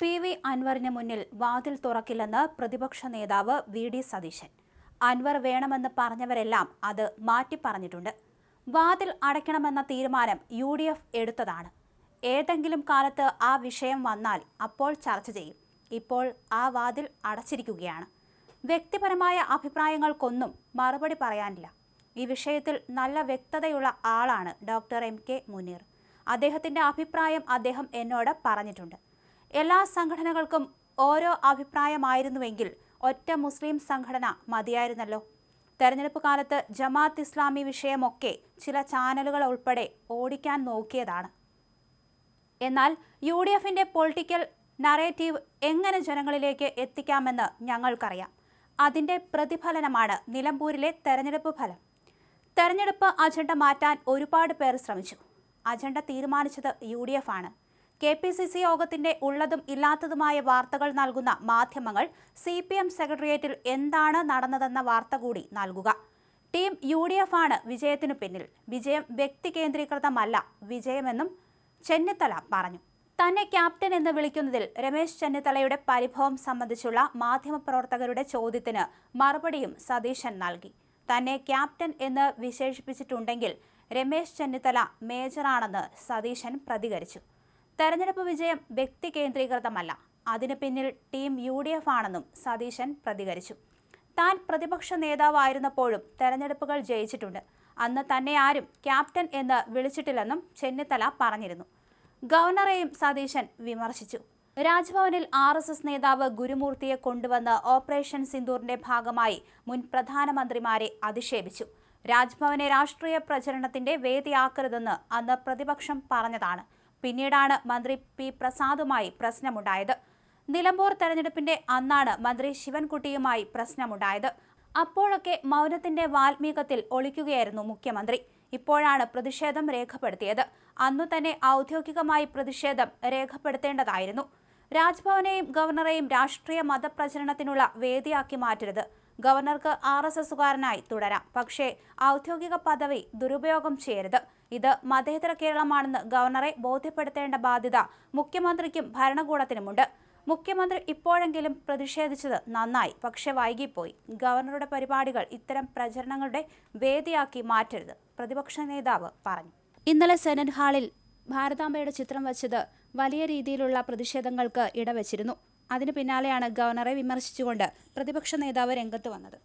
P V അൻവറിന് മുന്നിൽ വാതിൽ തുറക്കില്ലെന്ന് പ്രതിപക്ഷ നേതാവ് വി ഡി സതീശൻ. അൻവർ വേണമെന്ന് പറഞ്ഞവരെല്ലാം അത് മാറ്റി പറഞ്ഞിട്ടുണ്ട്. വാതിൽ അടയ്ക്കണമെന്ന തീരുമാനം യു ഡി എഫ് എടുത്തതാണ്. ഏതെങ്കിലും കാലത്ത് ആ വിഷയം വന്നാൽ അപ്പോൾ ചർച്ച ചെയ്യും. ഇപ്പോൾ ആ വാതിൽ അടച്ചിരിക്കുകയാണ്. വ്യക്തിപരമായ അഭിപ്രായങ്ങൾക്കൊന്നും മറുപടി പറയാനില്ല. ഈ വിഷയത്തിൽ നല്ല വ്യക്തതയുള്ള ആളാണ് ഡോക്ടർ എം കെ മുനീർ. അദ്ദേഹത്തിന്റെ അഭിപ്രായം അദ്ദേഹം എന്നോട് പറഞ്ഞിട്ടുണ്ട്. എല്ലാ സംഘടനകൾക്കും ഓരോ അഭിപ്രായമായിരുന്നുവെങ്കിൽ ഒറ്റ മുസ്ലിം സംഘടന മതിയായിരുന്നല്ലോ. തെരഞ്ഞെടുപ്പ് കാലത്ത് ജമാഅത്ത് ഇസ്ലാമി വിഷയമൊക്കെ ചില ചാനലുകൾ ഉൾപ്പെടെ ഓടിക്കാൻ നോക്കിയതാണ്. എന്നാൽ യു ഡി എഫിന്റെ പൊളിറ്റിക്കൽ നറേറ്റീവ് എങ്ങനെ ജനങ്ങളിലേക്ക് എത്തിക്കാമെന്ന് ഞങ്ങൾക്കറിയാം. അതിന്റെ പ്രതിഫലനമാണ് നിലമ്പൂരിലെ തെരഞ്ഞെടുപ്പ് ഫലം. തെരഞ്ഞെടുപ്പ് അജണ്ട മാറ്റാൻ ഒരുപാട് പേർ ശ്രമിച്ചു. അജണ്ട തീരുമാനിച്ചത് യു ഡി എഫ് ആണ് കെ പി സി സി യോഗത്തിന്റെ ഉള്ളതും ഇല്ലാത്തതുമായ വാർത്തകൾ നൽകുന്ന മാധ്യമങ്ങൾ സി പി എം സെക്രട്ടേറിയറ്റിൽ എന്താണ് നടന്നതെന്ന വാർത്ത കൂടി നൽകുക. ടീം യു ഡി എഫ് ആണ് വിജയത്തിനു പിന്നിൽ. വിജയം വ്യക്തി കേന്ദ്രീകൃതമല്ല വിജയമെന്നും ചെന്നിത്തല പറഞ്ഞു. തന്നെ ക്യാപ്റ്റൻ എന്ന് വിളിക്കുന്നതിൽ രമേശ് ചെന്നിത്തലയുടെ പരിഭവം സംബന്ധിച്ചുള്ള മാധ്യമപ്രവർത്തകരുടെ ചോദ്യത്തിന് മറുപടിയും സതീശൻ നൽകി. തന്നെ ക്യാപ്റ്റൻ എന്ന് വിശേഷിപ്പിച്ചിട്ടുണ്ടെങ്കിൽ രമേശ് ചെന്നിത്തല മേജറാണെന്ന് സതീശൻ പ്രതികരിച്ചു. തെരഞ്ഞെടുപ്പ് വിജയം വ്യക്തി കേന്ദ്രീകൃതമല്ല. അതിന് പിന്നിൽ ടീം യു ഡി എഫ് ആണെന്നും സതീശൻ പ്രതികരിച്ചു. താൻ പ്രതിപക്ഷ നേതാവായിരുന്നപ്പോഴും തെരഞ്ഞെടുപ്പുകൾ ജയിച്ചിട്ടുണ്ട്. അന്ന് തന്നെ ആരും ക്യാപ്റ്റൻ എന്ന് വിളിച്ചിട്ടില്ലെന്നും ചെന്നിത്തല പറഞ്ഞിരുന്നു. ഗവർണറെയും സതീശൻ വിമർശിച്ചു. രാജ്ഭവനിൽ ആർ എസ് എസ് നേതാവ് ഗുരുമൂർത്തിയെ കൊണ്ടുവന്ന് ഓപ്പറേഷൻ സിന്ദൂറിന്റെ ഭാഗമായി മുൻ പ്രധാനമന്ത്രിമാരെ അധിക്ഷേപിച്ചു. രാജ്ഭവനെ രാഷ്ട്രീയ പ്രചരണത്തിന്റെ വേദിയാക്കരുതെന്ന് അന്ന് പ്രതിപക്ഷം പറഞ്ഞതാണ്. പിന്നീടാണ് മന്ത്രി പി പ്രസാദുമായി പ്രശ്നമുണ്ടായത്. നിലമ്പൂർ തെരഞ്ഞെടുപ്പിന്റെ അന്നാണ് മന്ത്രി ശിവൻകുട്ടിയുമായി പ്രശ്നമുണ്ടായത്. അപ്പോഴൊക്കെ മൗനത്തിന്റെ വാൽമീകത്തിൽ ഒളിക്കുകയായിരുന്നു മുഖ്യമന്ത്രി. ഇപ്പോഴാണ് പ്രതിഷേധം രേഖപ്പെടുത്തിയത്. അന്നു തന്നെ ഔദ്യോഗികമായി പ്രതിഷേധം രേഖപ്പെടുത്തേണ്ടതായിരുന്നു. രാജ്ഭവനെയും ഗവർണറെയും രാഷ്ട്രീയ മതപ്രചരണത്തിനുള്ള വേദിയാക്കി മാറ്റരുത്. ഗവർണർക്ക് ആർ എസ് എസുകാരനായി തുടരാം. പക്ഷേ ഔദ്യോഗിക പദവി ദുരുപയോഗം ചെയ്യരുത്. ഇത് മതേതര കേരളമാണെന്ന് ഗവർണറെ ബോധ്യപ്പെടുത്തേണ്ട ബാധ്യത മുഖ്യമന്ത്രിക്കും ഭരണകൂടത്തിനുമുണ്ട്. മുഖ്യമന്ത്രി ഇപ്പോഴെങ്കിലും പ്രതിഷേധിച്ചത് നന്നായി. പക്ഷെ വൈകിപ്പോയി. ഗവർണറുടെ പരിപാടികൾ ഇത്തരം പ്രചരണങ്ങളുടെ വേദിയാക്കി മാറ്റരുത് പ്രതിപക്ഷ നേതാവ് പറഞ്ഞു. ഇന്നലെ സെനറ്റ് ഹാളിൽ ഭാരതാംബയുടെ ചിത്രം വച്ചത് വലിയ രീതിയിലുള്ള പ്രതിഷേധങ്ങൾക്ക് ഇടവച്ചിരുന്നു. അതിനു പിന്നാലെയാണ് ഗവർണറെ വിമർശിച്ചുകൊണ്ട് പ്രതിപക്ഷ നേതാവ് രംഗത്ത് വന്നത്.